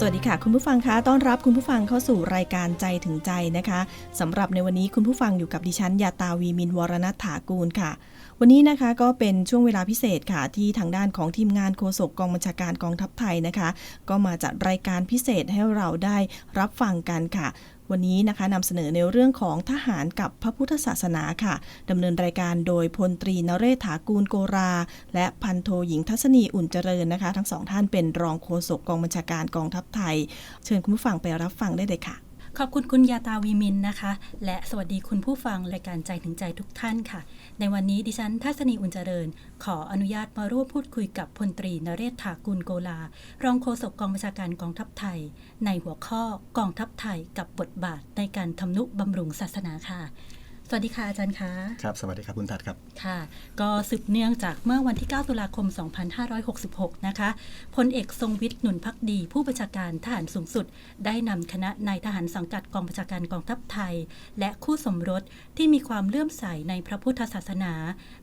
สวัสดีค่ะ คุณผู้ฟังคะต้อนรับคุณผู้ฟังเข้าสู่รายการใจถึงใจนะคะสำหรับในวันนี้คุณผู้ฟังอยู่กับดิฉันยาตาวีมินวรณัฐถากูลค่ะ วันนี้นะคะก็เป็นช่วงเวลาพิเศษค่ะ ที่ทางด้านของทีมงานโฆษกกองบัญชาการกองทัพไทยนะคะ ก็มาจัดรายการพิเศษให้เราได้รับฟังกันค่ะ วันนี้นะคะนำเสนอในเรื่องของทหารกับพระพุทธศาสนาค่ะดำเนินรายการโดยพลตรีนเรศถากูลโกรา และพันโทหญิงทัศนีอุ่นเจริญนะคะ ทั้งสองท่านเป็นรองโฆษกกองบัญชาการกองทัพไทย เชิญคุณผู้ฟังไปรับฟังได้เลยค่ะ ขอบคุณคุณยาตาวีมินนะคะ และสวัสดีคุณผู้ฟังรายการใจถึงใจทุกท่านค่ะ ในวันนี้ดิฉันทัศนีอุ่นเจริญ ขออนุญาตมาร่วมพูดคุยกับพลตรีนเรศถากุลโกลา รองโฆษกกองบัญชาการกองทัพไทย ในหัวข้อกองทัพไทยกับบทบาทในการทำนุบำรุงศาสนาค่ะ สวัสดีค่ะอาจารย์คะครับ สวัสดีครับคุณทัดครับ ค่ะ ก็สืบเนื่องจากเมื่อวันที่ 9 ตุลาคม 2566 นะคะพลเอกทรงวิทย์หนุนพักดี ผู้บัญชาการทหารสูงสุด ได้นำคณะนายทหารสังกัดกองบัญชาการกองทัพไทย และคู่สมรสที่มีความเลื่อมใสในพระพุทธศาสนา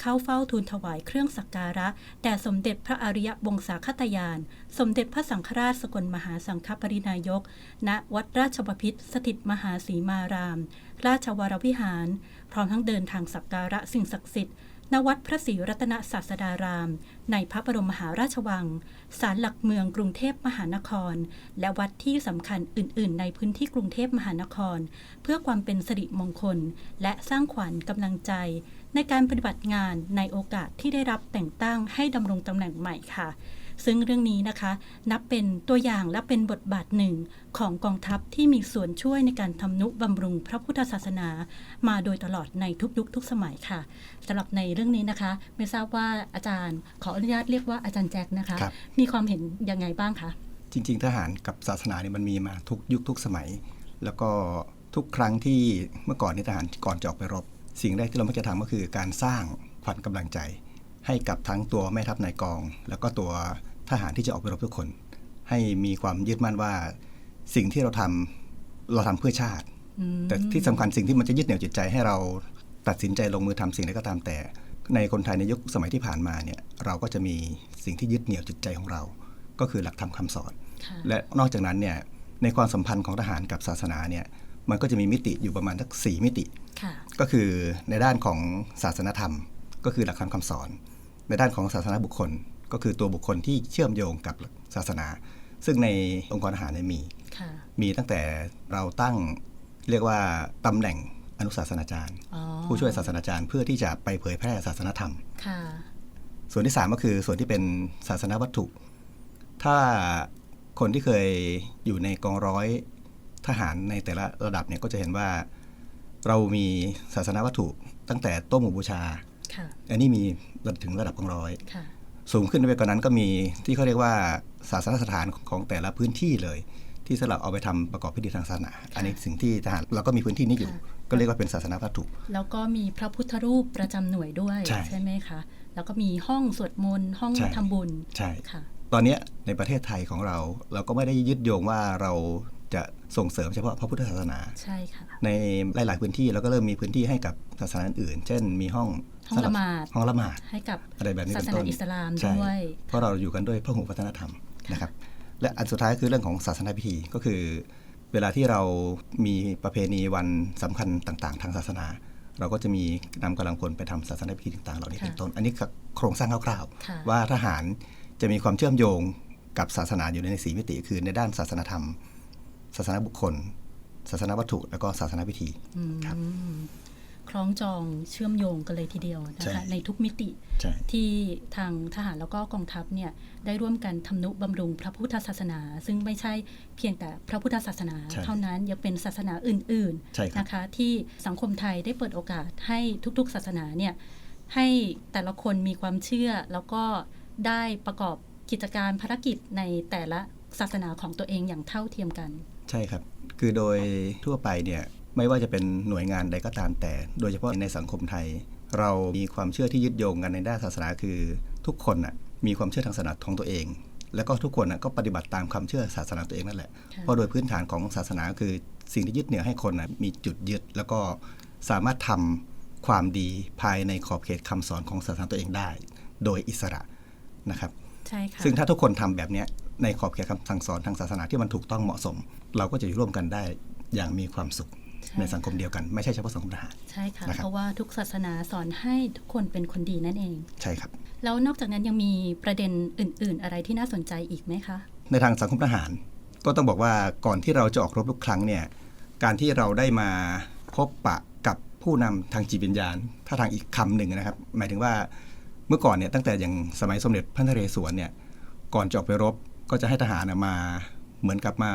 เข้าเฝ้าทูลถวายเครื่องสักการะ แต่สมเด็จพระอริยวงศาคตยาน สมเด็จพระสังฆราชสกลมหาสังฆปรินายก ณ วัดราชบพิตรสถิตมหาสีมาราม ราชวรวิหารพร้อมทั้งเดินทางสักการะสิ่งศักดิ์สิทธิ์ณวัดพระศรีรัตนศาสดาราม ในพระบรมมหาราชวัง ศาลหลักเมืองกรุงเทพมหานคร และวัดที่สำคัญอื่น ๆ ในพื้นที่กรุงเทพมหานคร เพื่อความเป็นสิริมงคล และสร้างขวัญกำลังใจ ในการปฏิบัติงานในโอกาสที่ได้รับแต่งตั้งให้ดำรงตำแหน่งใหม่ค่ะ ซึ่งเรื่องนี้นะคะ นับเป็นตัวอย่างและเป็นบทบาทหนึ่งของกองทัพที่มีส่วนช่วยในการทำนุบำรุงพระพุทธศาสนา มาโดยตลอดในทุกยุคทุกสมัยค่ะสำหรับในเรื่องนี้นะคะ ไม่ทราบว่าอาจารย์ ขออนุญาตเรียกว่าอาจารย์แจ็คนะคะคมีความเห็นยังไงบ้างคะจริง ๆ ทหารกับศาสนาเนี่ยมันมีมาทุกยุคทุกสมัย แล้วก็ทุกครั้งที่เมื่อก่อนนี่ทหารก่อนจะออกไปรบ สิ่งแรกที่เรามักจะทำก็คือการสร้างขวัญกำลังใจ ให้กับทั้งตัวแม่ทัพนายกอง แล้วก็ตัว ทหารที่จะออกไปรบทุกคน ให้มีความยึดมั่นว่าสิ่งที่เราทำเราทำเพื่อชาติอืมแต่ที่สำคัญสิ่งที่มันจะยึดเหนี่ยวจิตใจให้เราตัดสินใจลงมือทำสิ่งใดก็ตามแต่ ในคนไทยในยุคสมัยที่ผ่านมาเนี่ยเราก็จะมีสิ่งที่ยึดเหนี่ยวจิตใจของเรา ก็คือหลักธรรมคำสอนค่ะและนอกจากนั้นเนี่ยในความสัมพันธ์ของทหารกับศาสนาเนี่ยมันก็จะมีมิติอยู่ประมาณสักสี่มิติค่ะก็คือในด้านของศาสนธรรม ก็คือหลักธรรมคำสอน ในด้านของศาสนาบุคคล ก็คือตัวบุคคลที่เชื่อมโยงกับศาสนา ซึ่งในองค์กรทหารเนี่ยมีค่ะมีตั้งแต่เราตั้งเรียกว่าตำแหน่งอนุศาสนาจารย์อ๋อผู้ช่วยศาสนาจารย์เพื่อที่จะไปเผยแพร่ศาสนธรรมค่ะส่วนที่ 3 ก็คือส่วนที่เป็นศาสนาวัตถุ ถ้าคนที่เคยอยู่ในกองร้อยทหารในแต่ละระดับเนี่ยก็จะเห็นว่าเรามีศาสนาวัตถุตั้งแต่โต้มหมู่บูชาค่ะอันนี้มีระดับถึงระดับกองร้อยค่ะ สูงขึ้นไปกว่านั้นก็มีที่เขาเรียกว่าศาสนสถานของแต่ละพื้นที่เลย ที่สำหรับเอาไปทำประกอบพิธีทางศาสนา อันนี้สิ่งที่ทหารเราก็มีพื้นที่นี้อยู่ค่ะก็เรียกว่าเป็นศาสนาวัตถุ แล้วก็มีพระพุทธรูปประจำหน่วยด้วยใช่ไหมคะแล้วก็มีห้องสวดมนต์ห้องใช่ทำบุญใช่ค่ะตอนเนี้ยในประเทศไทยของเรา เราก็ไม่ได้ยึดโยงว่าเรา จะส่งเสริมเฉพาะพระพุทธศาสนาใช่ค่ะในหลาย ๆ พื้นที่เราก็เริ่มมีพื้นที่ให้กับศาสนาอื่น เช่น มีห้องห้องละหมาดห้องละหมาดให้กับอะไรแบบนี้ศาเป็นสต้นานอิสลามใช่ด้วยเพราะเราอยู่กันด้วยพระหูวัฒนธรรมนะครับ และอันสุดท้ายคือเรื่องของศาสนาพิธีก็คือ เวลาที่เรามีประเพณีวันสำคัญต่าง ๆ ทางศาสนา เราก็จะมีนำกำลังพลไปทำศาสนาพิธีต่าง ๆ เหล่านี้ค่ะเป็นต้น อันนี้คือโครงสร้างคร่าวค่ะๆว่าทหารจะมีความเชื่อมโยงกับศาสนาอยู่ในสีมิติคือในด้านศาสนธรรม ศาสนาบุคคล ศาสนาวัตถุ แล้วก็ศาสนาพิธีอืมครับคล้องจองเชื่อมโยงกันเลยทีเดียวนะใช่คะในทุกมิติใช่ที่ทางทหารแล้วก็กองทัพเนี่ยได้ร่วมกันทำนุบำรุงพระพุทธศาสนา ซึ่งไม่ใช่เพียงแต่พระพุทธศาสนาใช่เท่านั้นยังเป็นศาสนาอื่นใช่ครับๆนะคะ ที่สังคมไทยได้เปิดโอกาสให้ทุกๆ ศาสนาเนี่ยให้แต่ละคนมีความเชื่อแล้วก็ได้ประกอบกิจการภารกิจในแต่ละศาสนาของตัวเองอย่างเท่าเทียมกัน ใช่ครับ คือโดยทั่วไปเนี่ยไม่ว่าจะเป็นหน่วยงานใดก็ตามแต่ โดยเฉพาะในสังคมไทย เรามีความเชื่อที่ยึดโยงกันในด้านศาสนาคือ ทุกคนน่ะมีความเชื่อทางศาสนาของตัวเอง แล้วก็ทุกคนน่ะก็ปฏิบัติตามความเชื่อศาสนาตัวเองนั่นแหละค่ะเพราะโดยพื้นฐานของศาสนาคือสิ่งที่ยึดเหนี่ยวให้คนน่ะมีจุดยึด แล้วก็สามารถทความดีภายในขอบเขตคำสอนของศาสนาตัวเองได้ โดยอิสระนะครับใช่ค่ะซึ่งถ้าทุกคนทำแบบเนี้ย ในขอบเขตคำสั่งสอนทางศาสนาที่มันถูกต้องเหมาะสม เราก็จะอยู่ร่วมกันได้อย่างมีความสุขใช่ในสังคมเดียวกันไม่ใช่เฉพาะสังคมทหารใช่ค่ะนะครับเพราะว่าทุกศาสนาสอนให้ทุกคนเป็นคนดีนั่นเอง ใช่ครับ แล้วนอกจากนั้นยังมีประเด็นอื่น ๆ อะไรที่น่าสนใจอีกไหมคะ ในทางสังคมทหาร ก็ต้องบอกว่าก่อนที่เราจะออกรบทุกครั้งเนี่ยการที่เราได้มาพบปะกับผู้นำทางจิตวิญญาณ ถ้าทางอีกคำหนึ่งนะครับ หมายถึงว่าเมื่อก่อนเนี่ยตั้งแต่อย่างสมัยสมเด็จพระนเรศวรเนี่ยก่อนจะออกไปรบ ก็จะให้ทหารน่ะมาเหมือนกับมา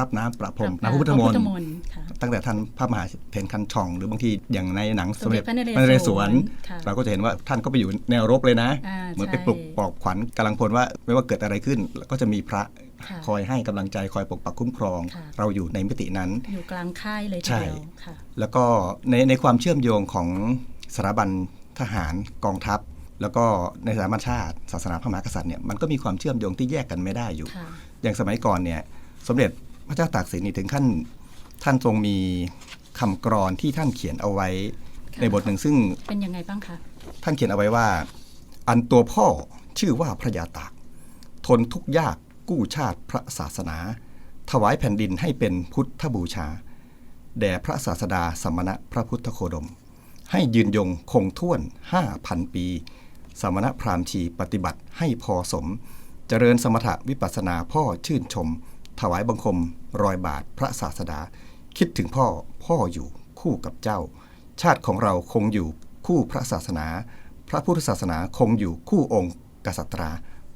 รับน้ำประพรมน้ำพระพุทธมนต์นต์ค่ะตั้งแต่ท่านพระมหาเถรคันช่อง หรือบางทีอย่างในหนังสสมมเด็เด็จจพระนเรศวรพระนเรศวรค่ะเราก็จะเห็นว่าท่านก็ไปอยู่แนวรบเลยนะอ่าเหมือนไปใช่ปลุกปลอบขวัญกำลังพลว่าไม่ว่าเกิดอะไรขึ้น ก็จะมีพระค่ะคอยให้กำลังใจคอยปกปักคุ้มครองค่ะเราอยู่ในมิตินั้น อยู่กลางค่ายเลยทีใช่เดียวค่ะแล้วก็ในในความเชื่อมโยงของสถาบันทหารกองทัพ แล้วก็ในสถาบันชาติ ศาสนาพระมหากษัตริย์เนี่ยมันก็มีความเชื่อมโยงที่แยกกันไม่ได้อยู่ค่ะอย่างสมัยก่อนเนี่ยสมเด็จพระเจ้าตากสินนี่ถึงขั้นท่านทรงมีคำกรอนที่ท่านเขียนเอาไว้ค่ะในบทหนึ่งซึ่งเป็นยังไงบ้างคะท่านเขียนเอาไว้ว่า อันตัวพ่อชื่อว่าพระยาตากทนทุกข์ยากกู้ชาติพระศาสนา ถวายแผ่นดินให้เป็นพุทธบูชา แด่พระศาสดาสมณะพระพุทธโคดม ให้ยืนยงคงท่วนห้าพันปี สมณพราหมณ์ชีปฏิบัติให้พอสม เจริญสมถะวิปัสสนาพ่อชื่นชม ถวายบังคมรอยบาทพระศาสดา คิดถึงพ่อพ่ออยู่คู่กับเจ้า ชาติของเราคงอยู่คู่พระศาสนา พระพุทธศาสนาคงอยู่คู่องค์กษัตรา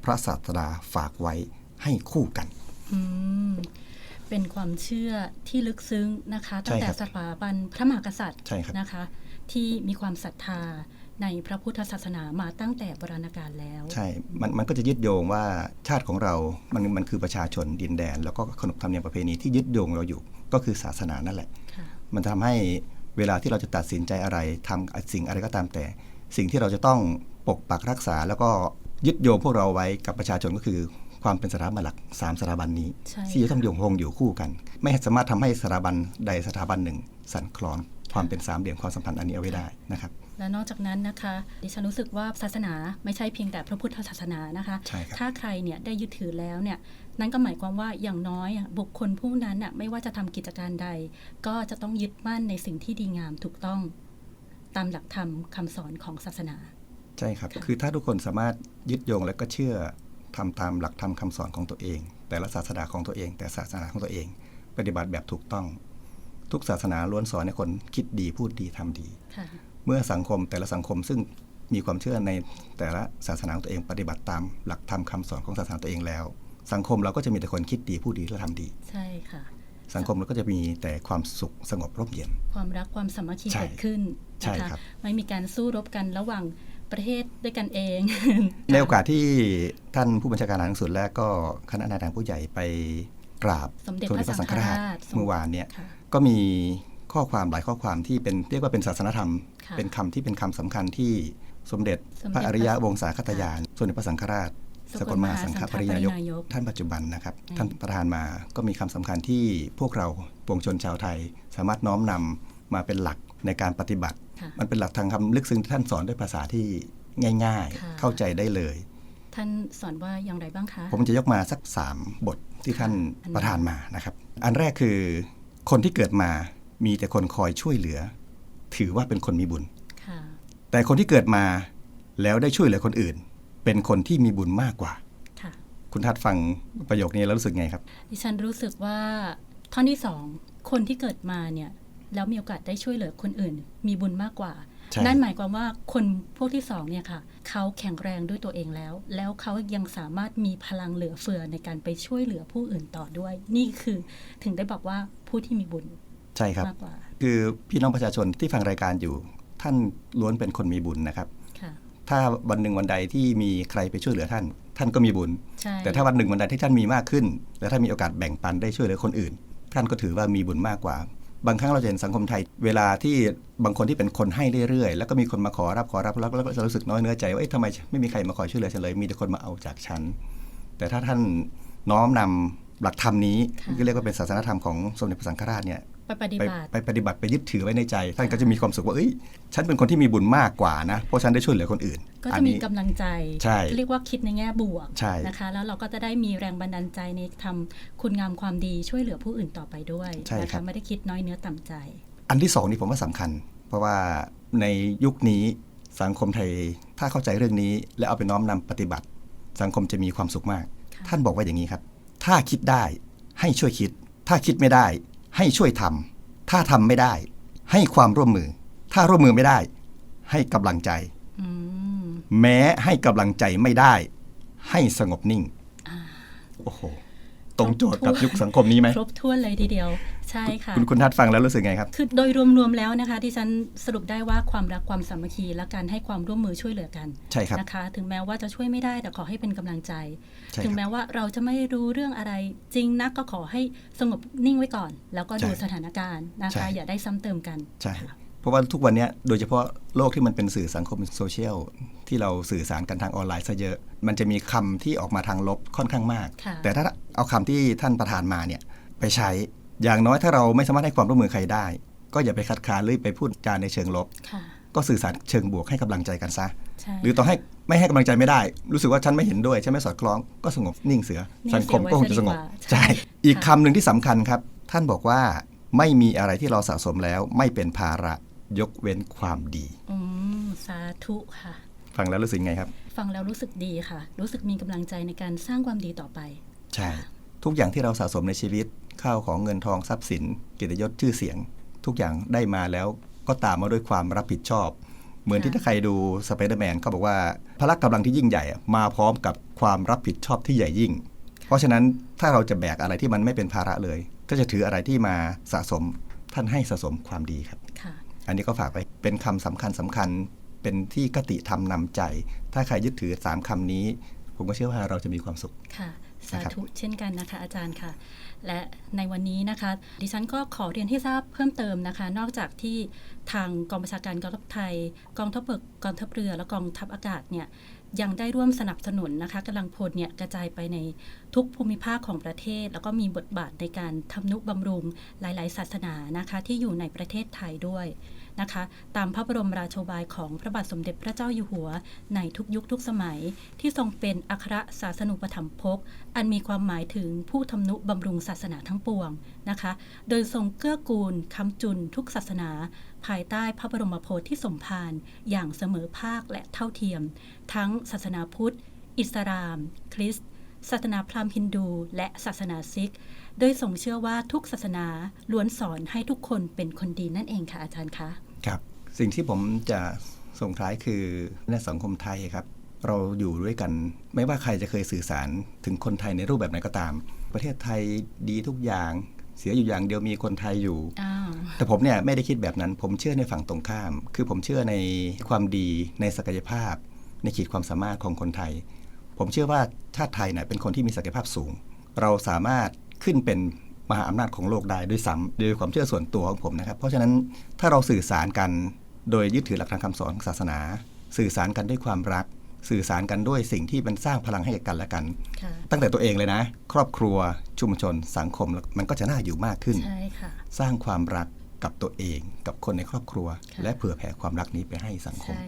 พระศาสดาฝากไว้ให้คู่กันอืมเป็นความเชื่อที่ลึกซึ้งนะคะใช่ตั้งแต่ครับสถาบันพระมหากษัตริย์ใช่ครับนะคะ ที่มีความศรัทธา ในพระพุทธศาสนามาตั้งแต่โบราณกาลแล้ว ใช่ มันมันก็จะยึดโยงว่าชาติของเรา มันมันคือประชาชนดินแดน แล้วก็ขนบธรรมเนียมประเพณีที่ยึดโยงเราอยู่ก็คือศาสนานั่นแหละค่ะมันทำให้เวลาที่เราจะตัดสินใจอะไรทำสิ่งอะไรก็ตามแต่ สิ่งที่เราจะต้องปกปักรักษา แล้วก็ยึดโยงพวกเราไว้กับประชาชนก็คือความเป็นสถาบันหลักสามสถาบันนี้ใช่ที่จะต้องโยงคงอยู่คู่กัน ไม่สามารถทำให้สถาบันใดสถาบันหนึ่ง สั่นคลอนความเป็นสามเหลี่ยมความสัมพันธ์อันนี้เอาไว้ได้นะครับ และนอกจากนั้นนะคะดิฉันรู้สึกว่าศาสนาไม่ใช่เพียงแต่พระพุทธศาสนานะคะใช่ครับถ้าใครเนี่ยได้ยึดถือแล้วเนี่ยนั่นก็หมายความว่าอย่างน้อยอะบุคคลผู้นั้นน่ะไม่ว่าจะทำกิจการใด ก็จะต้องยึดมั่นในสิ่งที่ดีงามถูกต้อง ตามหลักธรรมคำสอนของศาสนา ใช่ครับ คือถ้าทุกคนสามารถยึดโยงและก็เชื่อทำตามหลักธรรมคำสอนของตัวเอง แต่ละศาสนาของตัวเอง แต่ศาสนาของตัวเอง ปฏิบัติแบบถูกต้อง ทุกศาสนาล้วนสอนให้คนคิดดีพูดดีทำดีค่ะ เมื่อสังคมแต่ละสังคมซึ่งมีความเชื่อในแต่ละศาสนาของตัวเองปฏิบัติตาม หลักธรรมคำสอนของศาสนาตัวเองแล้ว สังคมเราก็จะมีแต่คนคิดดีพูดดีและทำดี ใช่ค่ะ สังคมเราก็จะมีแต่ความสุขสงบร่มเย็น ความรักความสามัคคีใช่เกิดขึ้นใช่นะคะครับไม่มีการสู้รบกันระหว่างประเทศด้วยกันเอง ในโอกาสที่ท่านผู้บัญชาการทหารสูงสุดและก็คณะนายทหารผู้ใหญ่ไปกราบสมเด็จพระสังฆราชเมื่อวานเนี่ยค่ะก็มี ข้อความหลายข้อความที่เป็นเรียกว่าเป็นศาสนธรรมค่ะเป็นคำที่เป็นคำสำคัญที่สมเด็จสมเด็จพระอริยวงศาคตยานสมเด็จพระสังฆราชสสกกลลมมหาหาสัสังงฆฆปปริรินานายยกกท่านปัจจุบันนะครับอืมท่านประธานมาก็มีคำสำคัญที่พวกเราปวงชนชาวไทย สามารถน้อมนำมาเป็นหลักในการปฏิบัติค่ะมันเป็นหลักทางคำลึกซึ้งที่ท่านสอนด้วยภาษาที่ง่ายค่ะๆเข้าใจได้เลย ท่านสอนว่าอย่างไรบ้างคะ ผมจะยกมาสักสามบทที่ท่านอันไหนประทานมานะครับ อันแรกคือคนที่เกิดมา มีแต่คนคอยช่วยเหลือ ถือว่าเป็นคนมีบุญค่ะแต่คนที่เกิดมาแล้วได้ช่วยเหลือคนอื่น เป็นคนที่มีบุญมากกว่าค่ะคุณทัดฟังประโยคนี้แล้วรู้สึกไงครับ ดิฉันรู้สึกว่าท่อนที่สองคนที่เกิดมาเนี่ยแล้วมีโอกาสได้ช่วยเหลือคนอื่น มีบุญมากกว่าใช่นั่นหมายความว่าคนพวกที่สองเนี่ยค่ะ เขาแข็งแรงด้วยตัวเองแล้ว แล้วเขายังสามารถมีพลังเหลือเฟือในการไปช่วยเหลือผู้อื่นต่อด้วย นี่คือถึงได้บอกว่าผู้ที่มีบุญ ใช่ครับ มากกว่า คือพี่น้องประชาชนที่ฟังรายการอยู่ ท่านล้วนเป็นคนมีบุญนะครับ ค่ะ ถ้าวันหนึ่งวันใดที่มีใครไปช่วยเหลือท่าน ท่านก็มีบุญ ใช่แต่ถ้าวันหนึ่งวันใดที่ท่านมีมากขึ้น และท่านมีโอกาสแบ่งปันได้ช่วยเหลือคนอื่น ท่านก็ถือว่ามีบุญมากกว่า บางครั้งเราจะเห็นสังคมไทย เวลาที่บางคนที่เป็นคนให้เรื่อยๆ แล้วก็มีคนมาขอรับขอรับแล้วก็จะรู้สึกน้อยเนื้อใจว่าเอ๊ะทำไมไม่มีใครมาขอช่วยเหลือฉันเลยมีแต่คนมาเอาจากฉัน แต่ถ้าท่านน้อมนำหลักธรรมนี้ค่ะก็เรียกว่าเป็นศาสนธรรมของสมเด็จพระสังฆราชเนี่ย ไปปฏิไปบัติไปปฏิบัติไปยึดถือไว้ในใจ ท่านก็จะมีความสุขว่าเอ้ยฉันเป็นคนที่มีบุญมากกว่านะ เพราะฉันได้ช่วยเหลือคนอื่น ก็อัจะมีนี้กำลังใจใช่เรียกว่าคิดในแง่บวกใช่นะคะ แล้วเราก็จะได้มีแรงบันดาลใจในทำคุณงามความดีช่วยเหลือผู้อื่นต่อไปด้วยใช่นะครัคะบไม่ได้คิดน้อยเนื้อต่ำใจ อันที่สองนี่ผมว่าสำคัญ เพราะว่าในยุคนี้สังคมไทยถ้าเข้าใจเรื่องนี้ และเอาไปน้อมนำปฏิบัติ สังคมจะมีความสุขมากค่ะท่านบอกว่าอย่างนี้ครับ ถ้าคิดได้ให้ช่วยคิด ถ้าคิดไม่ได้ ให้ช่วยทำถ้าทำไม่ได้ ให้ความร่วมมือ ถ้าร่วมมือไม่ได้ ให้กำลังใจอืมแม้ให้กำลังใจไม่ได้ ให้สงบนิ่งโอ้โห ตรงโจทย์กับยุคสังคมนี้ไหมครบถ้วนเลยทีเดียว ใช่ค่ะ คุณคุณทัดฟังแล้วรู้สึกไงครับ คือโดยรวมๆแล้วนะคะที่ฉันสรุปได้ว่าความรักความสามัคคี และการให้ความร่วมมือช่วยเหลือกันใช่ครับนะคะ ถึงแม้ว่าจะช่วยไม่ได้แต่ขอให้เป็นกำลังใจใช่ถึงครับแม้ว่าเราจะไม่รู้เรื่องอะไรจริงนักก็ขอให้สงบนิ่งไว้ก่อน แล้วก็ดูใช่สถานการณ์นะใช่คะ อย่าได้ซ้ำเติมกันใช่ค่ะ เพราะว่าทุกวันเนี้ยโดยเฉพาะโลกที่มันเป็นสื่อสังคมโซเชียลที่เราสื่อสารกันทางออนไลน์ซะเยอะ มันจะมีคำที่ออกมาทางลบค่อนข้างมากค่ะแต่ถ้าเอาคำที่ท่านประธานมาเนี่ยไปใช้อย่างน้อยถ้าเราไม่สามารถให้ความร่วมมือใครได้ ก็อย่าไปคัดค้านหรือไปพูดจาในเชิงลบค่ะก็สื่อสารเชิงบวกให้กำลังใจกันซะใช่หรือต่อให้ไม่ให้กำลังใจไม่ได้ รู้สึกว่าฉันไม่เห็นด้วยฉันไม่สอดคล้องก็สงบนิ่งเสือนิ่งสังคมก็คงจะสงบเสียไว้ซะดีกว่าใช่ใช่อีกค่ะคำหนึ่งที่สำคัญครับ ท่านบอกว่าไม่มีอะไรที่เราสะสมแล้วไม่เป็นภาระ ยกเว้นความดีอืมสาธุค่ะ ฟังแล้วรู้สึกไงครับ ฟังแล้วรู้สึกดีค่ะ รู้สึกมีกำลังใจในการสร้างความดีต่อไป ใช่ ทุกอย่างที่เราสะสมในชีวิตข้าวของเงินทองทรัพย์สินเกียรติยศชื่อเสียง ทุกอย่างได้มาแล้วก็ตามมาด้วยความรับผิดชอบ เหมือนที่ค่ะถ้าใครดูสไปเดอร์แมนเขาบอกว่าพละกำลังที่ยิ่งใหญ่อะมาพร้อมกับความรับผิดชอบที่ใหญ่ยิ่ง เพราะฉะนั้นถ้าเราจะแบกอะไรที่มันไม่เป็นภาระเลยถ้าจะถืออะไรที่มาสะสมท่านให้สะสมความดีครับค่ะ อันนี้ก็ฝากไปเป็นคำสำคัญสำคัญ เป็นที่กติธรรมนำใจ ถ้าใครยึดถือสามคำนี้ ผมก็เชื่อว่าเราจะมีความสุขค่ะสานะครับธุเช่นกันนะคะอาจารย์ค่ะ และในวันนี้นะคะ ดิฉันก็ขอเรียนให้ทราบเพิ่มเติมนะคะ นอกจากที่ทางกองประชาการกองทัพไทย กองทัพบกกองทัพเรือและกองทัพอากาศเนี่ย ยังได้ร่วมสนับสนุนนะคะกำลังพลเนี่ยกระจายไปในทุกภูมิภาคของประเทศ แล้วก็มีบทบาทในการทำนุบำรุงหลาย ๆ ศาสนานะคะที่อยู่ในประเทศไทยด้วยนะคะ ตามพระบรมราโชบายของพระบาทสมเด็จพระเจ้าอยู่หัว ในทุกยุคทุกสมัย ที่ทรงเป็นอัครศาสนูปถัมภกอันมีความหมายถึงผู้ทำนุบำรุงศาสนาทั้งปวงนะคะ โดยทรงเกื้อกูลคำจุนทุกศาสนา ภายใต้พระบรมโพธิสมภารอย่างเสมอภาคและเท่าเทียม ทั้งศาสนาพุทธ อิสลาม คริสต์ศาสนาพราหมณ์ฮินดู และศาสนาซิก โดยทรงเชื่อว่าทุกศาสนาล้วนสอนให้ทุกคนเป็นคนดีนั่นเองค่ะอาจารย์คะครับ สิ่งที่ผมจะส่งท้ายคือในสังคมไทยครับเราอยู่ด้วยกัน ไม่ว่าใครจะเคยสื่อสารถึงคนไทยในรูปแบบไหนก็ตาม ประเทศไทยดีทุกอย่าง เสียอยู่อย่างเดียวมีคนไทยอยู่อ้าวแต่ผมเนี่ยไม่ได้คิดแบบนั้น ผมเชื่อในฝั่งตรงข้าม คือผมเชื่อในความดีในศักยภาพ ในขีดความสามารถของคนไทย ผมเชื่อว่าชาติไทยเนี่ยเป็นคนที่มีศักยภาพสูง เราสามารถขึ้นเป็นมหาอำนาจของโลกได้ด้วยซ้ำโดยความเชื่อส่วนตัวของผมนะครับ เพราะฉะนั้นถ้าเราสื่อสารกันโดยยึดถือหลักทางคำสอนของศาสนา สื่อสารกันด้วยความรัก สื่อสารกันด้วยสิ่งที่มันสร้างพลังให้กับกันและกันค่ะตั้งแต่ตัวเองเลยนะ ครอบครัวชุมชนสังคมมันก็จะน่าอยู่มากขึ้นใช่ค่ะสร้างความรักกับตัวเอง กับคนในครอบครัวค่ะและเผื่อแผ่ความรักนี้ไปให้สังคมใช่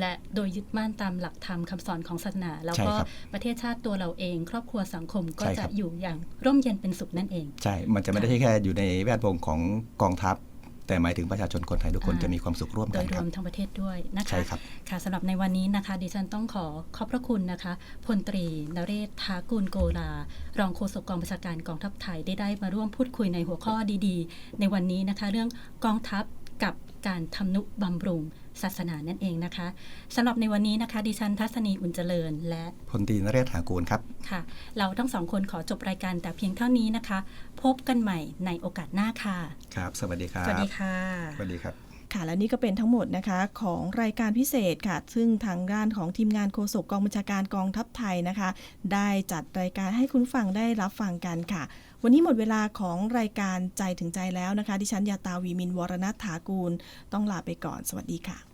และโดยยึดมั่นตามหลักธรรมคำสอนของศาสนา แล้วใช่ก็ครับประเทศชาติตัวเราเอง ครอบครัวสังคมก็ใช่คจะรับอยู่อย่างร่มเย็นเป็นสุขนั่นเอง ใช่ มันจะไม่ได้แค่อยู่ในแวดวงของกองทัพ แต่หมายถึงประชาชนคนไทยทุกคนอ่าจะมีความสุขร่วมโดกันยรครัวบมทั้งประเทศด้วยนะคะใช่ครับค่ะสำหรับในวันนี้นะคะ ดิฉันต้องขอขอบพระคุณนะคะพลตรีนเรศทากุลโกลา รองโฆษกกองบัญชาการกองทัพไทยได้ได้มาร่วมพูดคุยในหัวข้อดีๆ ในวันนี้นะคะ เรื่องกองทัพ กับการทำนุบำรุงศาสนานั่นเองนะคะสำหรับในวันนี้นะคะ ดิฉันทัศนีอุ่นเจริญ และพลตรีนเรศหากูลครับค่ะ เราทั้งสองคนขอจบรายการแต่เพียงเท่านี้นะคะ พบกันใหม่ในโอกาสหน้าค่ะ ครับ สวัสดีครับ สวัสดีค่ะ สวัสดีครับค่ะและนี่ก็เป็นทั้งหมดนะคะของรายการพิเศษค่ะ ซึ่งทางด้านของทีมงานโฆษกกองบัญชาการกองทัพไทยนะคะ ได้จัดรายการให้คุณผู้ฟังได้รับฟังกันค่ะ วันนี้หมดเวลาของรายการใจถึงใจแล้วนะคะ ดิฉันยาตาวีมินวรณัฐถากูล ต้องลาไปก่อน สวัสดีค่ะ